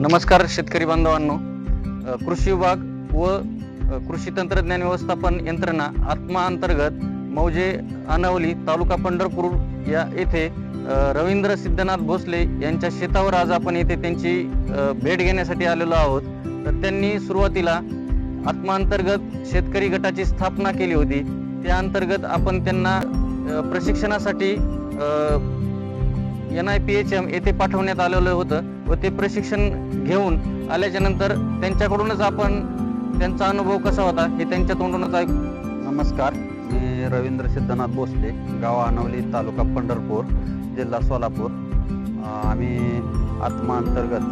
नमस्कार शेतकरी बांधवांनो. कृषी विभाग व कृषी तंत्रज्ञान व्यवस्थापन यंत्रणा आत्मा अंतर्गत मौजे अनावली तालुका पंढरपूर या येथे रवींद्र सिद्धनाथ भोसले यांच्या शेतावर आज आपण येथे त्यांची भेट घेण्यासाठी आलेलो आहोत. तर त्यांनी सुरुवातीला आत्मा अंतर्गत शेतकरी गटाची स्थापना केली होती. त्या अंतर्गत आपण त्यांना प्रशिक्षणासाठी N I P H M येथे पाठवण्यात आलेलं होतं. व ते प्रशिक्षण घेऊन आल्याच्यानंतर त्यांच्याकडूनच आपण त्यांचा अनुभव कसा होता हे त्यांच्या तोंडूनच ऐक. नमस्कार मी रवींद्र सिद्धनाथ भोसले गाव अनवली तालुका पंढरपूर जिल्हा सोलापूर. आम्ही आत्माअंतर्गत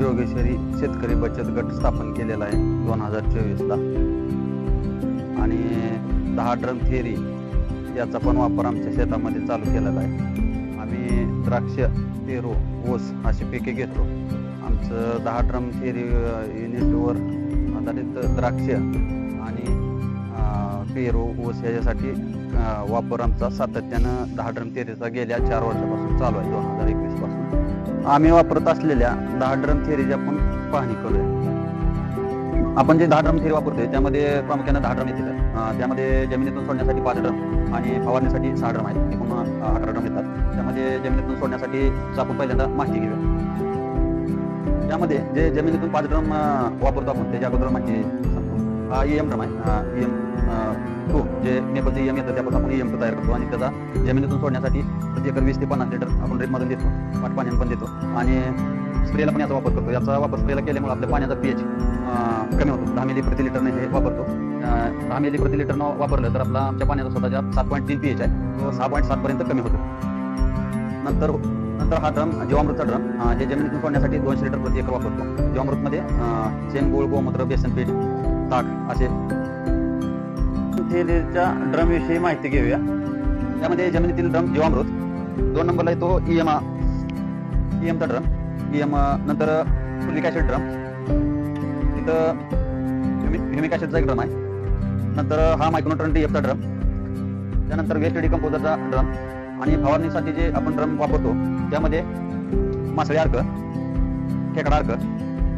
जोगेश्वरी योगेश्वरी शेतकरी बचत गट स्थापन केलेला आहे दोन हजार चोवीसला. आणि दहा ड्रम थेरी याचा पण वापर आमच्या शेतामध्ये चालू केलेला आहे. आम्ही द्राक्ष पेरू ऊस अशी पिके घेतो. आमचं दहा ड्रम थेरी युनिटवर आधारित द्राक्ष आणि पेरो पेरू ऊस याच्यासाठी वापर आमचा सातत्यानं दहा ड्रम थेरीचा गेल्या चार वर्षापासून चालू आहे दोन हजार एकवीसपासून आम्ही वापरत असलेल्या दहा ड्रम थेरीची आपण पाहणी करूया. आपण जे दहा ड्रम थेरी वापरतोय त्यामध्ये प्रामुख्याने दहा ड्रम येतात. त्यामध्ये जमिनीतून सोडण्यासाठी पाच ड्रम आणि फवारण्यासाठी सहा ड्रम आहेत. एकूण अकरा ड्रम येतात. त्यामध्ये जमिनीतून सोडण्यासाठी आपण पहिल्यांदा माहिती घेऊया. त्यामध्ये जे जमिनीतून पाच ड्रम वापरतो आपण त्याच्या अगोदर माहिती सांगतो. हा ड्रम आहे. एम टू जे मेपलचे ई एम येतं त्यापासून आपण ईएम तयार करतो आणि त्याचा जमिनीतून सोडण्यासाठी प्रति एकर वीस ते पन्नास लिटर आपण ड्रिपमधून देतो. पाठ पाण्याने पण देतो. आणि स्प्रेला पण याचा वापर करतो. याचा वापर स्प्रेला केल्यामुळे आपल्या पाण्याचा पीएच कमी होतो. दहा मिली प्रति लिटरने हे वापरतो. दहा मिली प्रति लिटरनं वापरलं तर आपला आमच्या पाण्याचा स्वतःच्या सात पॉईंट तीन पीएच आहे. तो सहा पॉईंट सातपर्यंत कमी होतो. नंतर नंतर हा ड्रम जीवामृतचा ड्रम हे जमिनीतून सोडण्यासाठी दोनशे लिटर प्रति एकर वापरतो. जीवामृतमध्ये अं, शेण गोळ गोमूत्र बेसन पीठ ताक असे. थेरीच्या ड्रम विषयी माहिती घेऊया. त्यामध्ये जमिनीतील ड्रम जीवामृत दोन नंबरला येतो इएम इएमचा ड्रम इएम नंतर फुलिक ॲसिड ड्रम तिथं ह्युमिक ॲसिडचा एक ड्रम आहे. नंतर हा मायक्रोन्यूट्रन डी एफचा ड्रम त्यानंतर वेस्ट डिकम्पोजरचा ड्रम आणि फवारणीसाठी जे आपण ड्रम वापरतो त्यामध्ये मासळी अर्क खेकडा अर्क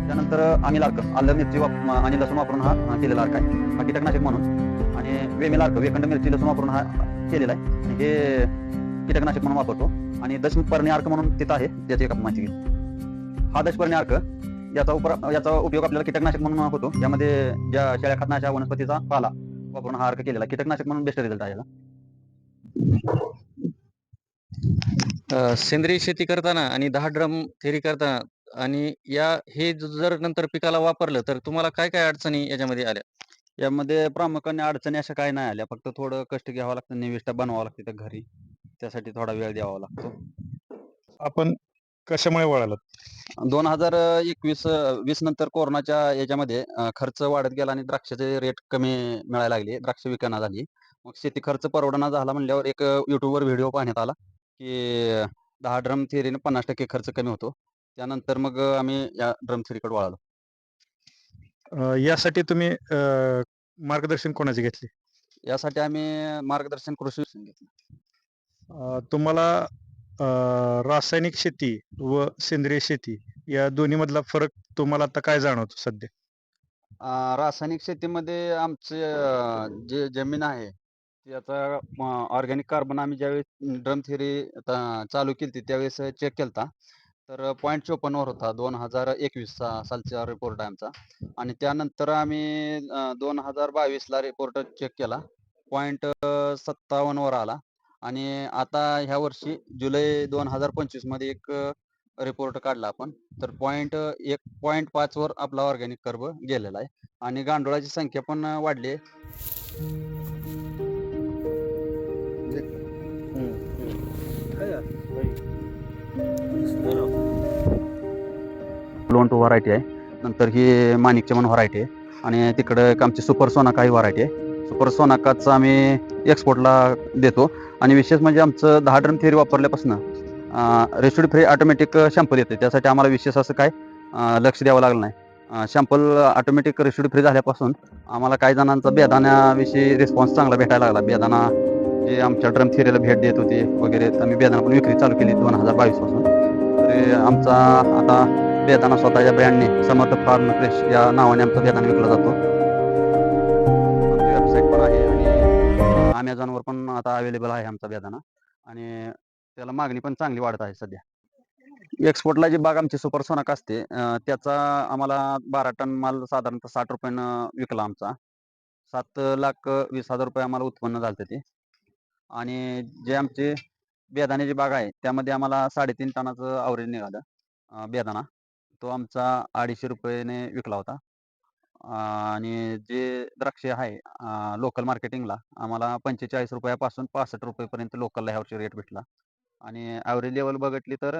त्यानंतर अनिल अर्क आलं मिरची वाप आणि लसूण वापरून हा केलेला अर्क आहे. हा कीटकनाशक म्हणून. आणि वेमेल अर्क वेखंड मिरची लसूण वापरून हा केलेला आहे. हे कीटकनाशक म्हणून वापरतो. आणि दशपर्णी अर्क म्हणून तिथं आहे त्याची एक माहिती घेऊ. हा दशपर्णी अर्क याचा उपर याचा उपयोग आपल्याला कीटकनाशक म्हणून होतो. यामध्ये ज्या शेळ्या खातनाच्या वनस्पतीचा पाला वापरून हा अर्क केलेला. कीटकनाशक म्हणून बेस्ट रिझल्ट आहे याला. सेंद्रिय शेती करताना आणि दहा ड्रम थेरी करताना आणि या हे जर नंतर पिकाला वापरलं तर तुम्हाला काय काय अडचणी याच्यामध्ये आल्या? यामध्ये प्रामुख्याने अडचणी अशा काही नाही आल्या. फक्त थोडं कष्ट घ्यावं लागतं निविष्ठा बनवावं लागते त्या घरी. त्यासाठी थोडा वेळ द्यावा लागतो. आपण कशामुळे वळालात दोन हजार एकवीस वीस नंतर कोरोनाच्या याच्यामध्ये अं, खर्च वाढत गेला आणि द्राक्षाचे रेट कमी मिळायला लागले द्राक्ष विकणं झाली मग शेती खर्च परवडना झाला म्हणल्यावर एक युट्यूबवर व्हिडिओ पाहण्यात आला की दहा ड्रम थेरीने पन्नास टक्के खर्च कमी होतो. त्यानंतर मग आम्ही या ड्रम थेरीकडे वळालो. अं, यासाठी तुम्ही अं, मार्गदर्शन कोणाचे घेतले? यासाठी आम्ही मार्गदर्शन कृषी घेतलं. अं, तुम्हाला रासायनिक शेती व सेंद्रिय शेती या दोन्ही मधला फरक तुम्हाला आता काय जाणवतो सध्या? अं, रासायनिक शेतीमध्ये आमचे अं, जे जमीन आहे ती आता ऑर्गॅनिक कार्बन आम्ही ज्यावेळेस ड्रम थेरी चालू केली त्यावेळेस चेक केलता. तर पॉईंट चोपन्नवर होता दोन हजार एकवीस सालचा रिपोर्ट आहे आमचा. आणि त्यानंतर आम्ही दोन हजार बावीसला रिपोर्ट चेक केला. पॉईंट सत्तावन्नवर आला. आणि आता ह्या वर्षी जुलै दोन हजार पंचवीसमध्ये एक रिपोर्ट काढला आपण. तर पॉईंट एक पॉईंट पाच वर आपला ऑर्गॅनिक कर्ब गेलेला आहे. आणि गांडुळाची संख्या पण वाढली आहे. लोन टू व्हरायटी आहे. नंतर ही माणिकची म्हणून व्हरायटी आहे. आणि तिकडे एक आमची सुपर सोनाका ही व्हरायटी आहे. सुपर सोनाकाचं आम्ही एक्सपोर्टला देतो. आणि विशेष म्हणजे आमचं दहा ड्रम थेरी वापरल्यापासून रेस्टोड फ्री ऑटोमॅटिक शॅम्पल येते. त्यासाठी आम्हाला विशेष असं काय लक्ष द्यावं लागलं नाही. शॅम्पल ऑटोमॅटिक रेस्टोड फ्री झाल्यापासून आम्हाला काही जणांचा बेदाण्याविषयी रिस्पॉन्स चांगला भेटायला लागला. बेदाना जे आमच्या ड्रम थेरीला भेट देत होते वगैरे तर आम्ही बेदाना पण विक्री चालू केली दोन हजार बावीसपासून तर आमचा आता बेदाना स्वतःच्या ब्रँडने समर्थ फार्म फ्रेश या नावाने आमचा बेदाना विकला जातो. अमेझॉनवर पण आता अवेलेबल आहे आमचा बेदाना आणि त्याला मागणी पण चांगली वाढत आहे सध्या. एक्सपोर्टला जी बाग आमची सुपर सोनाक असते त्याचा आम्हाला बारा टन माल साधारणतः साठ रुपयानं विकला आमचा. सात लाख वीस हजार रुपये आम्हाला उत्पन्न झालं ते. आणि जे आमचे बेदाण्याची बाग आहे त्यामध्ये आम्हाला साडेतीन टनाचं आवरेज निघालं बेदाना बेदाणा तो आमचा अडीचशे रुपयाने विकला होता. आणि जे द्राक्ष आहे लोकल मार्केटिंगला आम्हाला पंचेचाळीस रुपयापासून पासष्ट रुपयेपर्यंत लोकलला ह्यावर्षी रेट भेटला. आणि ॲव्हरेज लेवल बघितली तर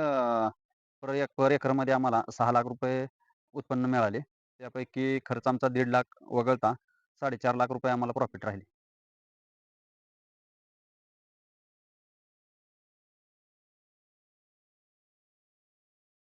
पर एक पर एकरमध्ये आम्हाला सहा लाख रुपये उत्पन्न मिळाले. त्यापैकी खर्च आमचा दीड लाख वगळता साडेचार लाख रुपये आम्हाला प्रॉफिट राहिले.